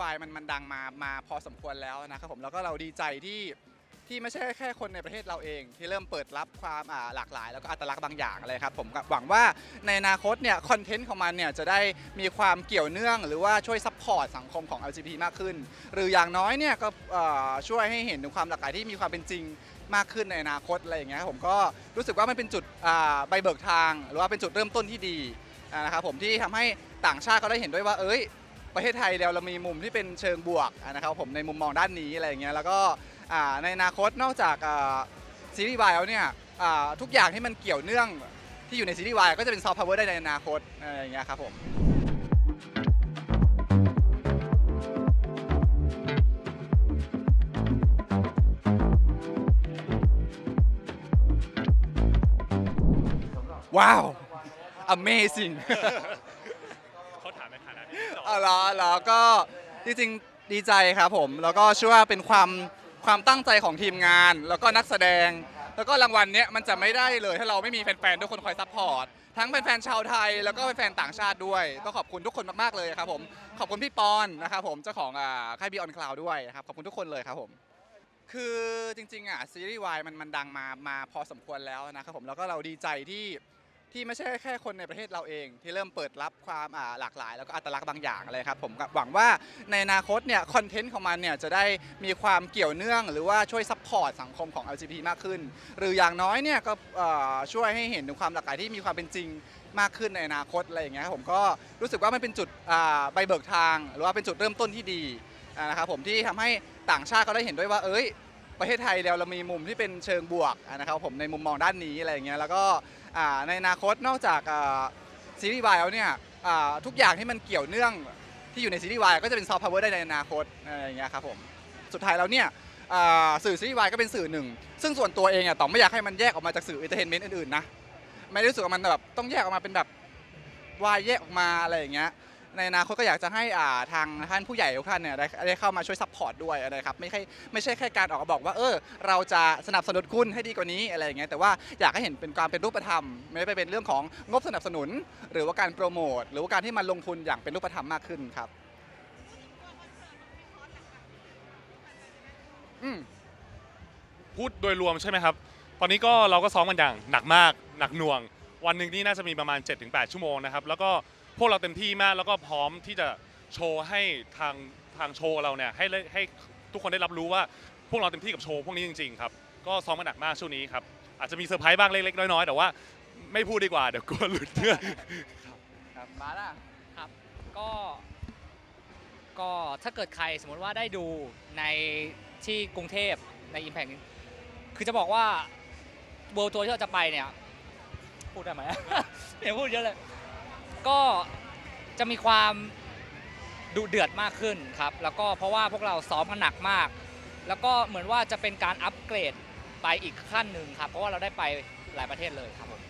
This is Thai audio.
วายมันดังมามาพอสมควรแล้วนะครับผมแล้วก็เราดีใจที่ที่ไม่ใช่แค่คนในประเทศเราเอง ที่เริ่มเปิดรับความอ่าหลากหลาย แล้วก็อัตลักษณ์บางอย่างอะไรครับผมก็หวังว่าในอนาคตเนี่ยคอนเทนต์ของมันเนี่ยจะได้มีความเกี่ยวเนื่อง หรือว่าช่วยซัพพอร์ตสังคมของ LGBT มากขึ้น หรืออย่างน้อยเนี่ยก็เอ่อช่วยให้เห็นถึงความหลากหลายที่มีความเป็นจริงมากขึ้นในอนาคตอะไรอย่างเงี้ยครับผมก็รู้สึกว่ามันเป็นจุดอ่าใบเบิกทาง หรือว่าเป็นจุดเริ่มต้นที่ดีอ่านะครับผมที่ทำให้ต่างชาติเขาได้เห็นด้วยว่าเอ้ย ประเทศไทยเราเรามีมุมที่เป็นเชิงบวกนะครับผมในมุมมองด้านนี้อะไรอย่างเงี้ยแล้วก็ในอนาคตนอกจากซีรีส์วายแล้วเนี่ยทุกอย่างที่มันเกี่ยวเนื่องที่อยู่ในซีรีส์วายก็จะเป็นซอฟต์พาวเวอร์ได้ในอนาคตอะไรอย่างเงี้ยครับผมว้าว amazing เขาถามในฐานะที่สอง เอาเหรอเหรอก็จริงๆดีใจครับผม แล้วก็เชื่อว่าเป็นความความตั้งใจของทีมงาน แล้วก็นักแสดง แล้วก็รางวัลเนี้ยมันจะไม่ได้เลยถ้าเราไม่มีแฟนๆทุกคนคอยซัพพอร์ตทั้งแฟนๆชาวไทยแล้วก็แฟนๆต่างชาติด้วยก็ขอบคุณทุกคนมากๆเลยครับผมขอบคุณพี่ปอนนะครับผมเจ้าของอ่าค่ายบีออนคลาวด้วยนะครับขอบคุณทุกคนเลยครับผม คือจริงๆอะซีรีส์วายมันมันดังมามาพอสมควรแล้วนะครับผมแล้วก็เราดีใจที่ ที่ไม่ใช่แค่คนในประเทศเราเอง ที่เริ่มเปิดรับความอ่าหลากหลาย แล้วก็อัตลักษณ์บางอย่างอะไรครับผมก็หวังว่าในอนาคตเนี่ยคอนเทนต์ของมันเนี่ยจะได้มีความเกี่ยวเนื่อง หรือว่าช่วยซัพพอร์ตสังคมของ LGBT มากขึ้น หรืออย่างน้อยเนี่ยก็เอ่อช่วยให้เห็นถึงความหลากหลายที่มีความเป็นจริงมากขึ้นในอนาคตอะไรอย่างเงี้ยครับผมก็รู้สึกว่ามันเป็นจุดอ่าใบเบิกทาง หรือว่าเป็นจุดเริ่มต้นที่ดี อ่านะครับผมที่ทำให้ต่างชาติเขาได้เห็นด้วยว่าเอ้ย ประเทศไทยเราเรามีมุมที่เป็นเชิงบวกนะครับผมในมุมมองด้านนี้อะไรอย่างเงี้ยแล้วก็ในอนาคตนอกจากซีรีส์วายแล้วเนี่ยทุกอย่างที่มันเกี่ยวเนื่องที่อยู่ในซีรีส์วายก็จะเป็นซอฟต์พาวเวอร์ได้ในอนาคตอะไรอย่างเงี้ยครับผมสุดท้ายแล้วเนี่ยสื่อซีรีส์วายก็เป็นสื่อหนึ่ง ซึ่งส่วนตัวเองอะต้องไม่อยากให้มันแยกออกมาจากสื่อเอนเตอร์เทนเมนต์อื่นๆนะไม่ได้รู้สึกว่ามันแบบต้องแยกออกมาเป็นแบบวายแยกออกมาอะไรอย่างเงี้ย ในอนาคตก็อยากจะให้อ่าทางท่านผู้ใหญ่ทุกท่านเนี่ยได้ได้เข้ามาช่วยซัพพอร์ตด้วยนะครับไม่ใช่ไม่ใช่แค่การออกมาบอกว่าเออเราจะสนับสนุนคุณให้ดีกว่านี้อะไรอย่างเงี้ยแต่ว่าอยากให้เห็นเป็นความเป็นรูปธรรม ไม่ได้เป็นเรื่องของงบสนับสนุน หรือว่าการโปรโมทหรือว่าการที่มันลงทุนอย่างเป็นรูปธรรมมากขึ้นครับอืม พูดโดยรวมใช่ไหมครับ ตอนนี้ก็เราก็ซ้อมกันอย่างหนักมาก หนักหน่วง วันหนึ่งนี่น่าจะมีประมาณ 7-8 ชั่วโมงนะครับ แล้วก็ พวกเราเต็มที่มากแล้วก็พร้อมที่จะโชว์ให้ทางทางโชว์เราเนี่ยให้ให้ทุกคนได้รับรู้ว่าพวกเราเต็มที่กับโชว์พวกนี้จริงๆครับก็ซ้อมกันหนักมากช่วงนี้ครับอาจจะมีเซอร์ไพรส์บ้างเล็กๆน้อยๆแต่ว่าไม่พูดดีกว่าเดี๋ยวกลัวหลุดครับมาล่ะครับก็ก็ถ้าเกิดใครสมมติว่าได้ดูในที่กรุงเทพใน Impact คือจะบอกว่าเวิลด์ทัวร์ที่เราจะไปเนี่ยพูดได้ไหมเดี๋ยวพูดเยอะเลย ก็จะมีความดุเดือดมากขึ้นครับ แล้วก็เพราะว่าพวกเราซ้อมกันหนักมาก แล้วก็เหมือนว่าจะเป็นการอัปเกรดไปอีกขั้นหนึ่งครับ เพราะว่าเราได้ไปหลายประเทศเลยครับผม